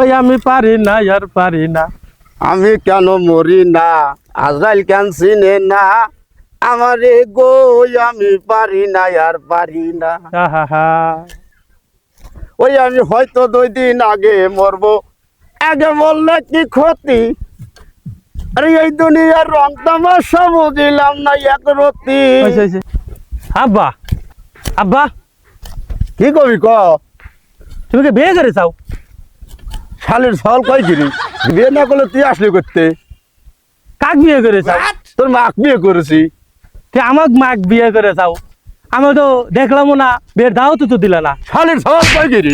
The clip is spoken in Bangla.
ওই আমি পারি না আর পারি না। আমি কেন মরি না? আজরাইল কেন চিনে না? আমারে গো আমি পারি না আর পারি না। ওই আমি হয়তো দুই দিন আগে মরবো। আগে বললে কি ক্ষতি? আরে এই দুনিয়ার রং তামাশা বুঝিলাম না এক রতি। হয়েছে হয়েছে আব্বা আব্বা। কি কবি ক? তুমি কি বিয়ে করে চাও? শালের সল কয় কিরি? বিয়ে না করলে তুই আসলি করতে? কাক বিয়ে করে চাও? তোর মাক বিয়ে করেছি। তুই আমাক মাক বিয়ে করে চাও? আমি তো দেখলাম না বিয়ের দাও তো তো দিলে না। শালের সল কয় কিরি?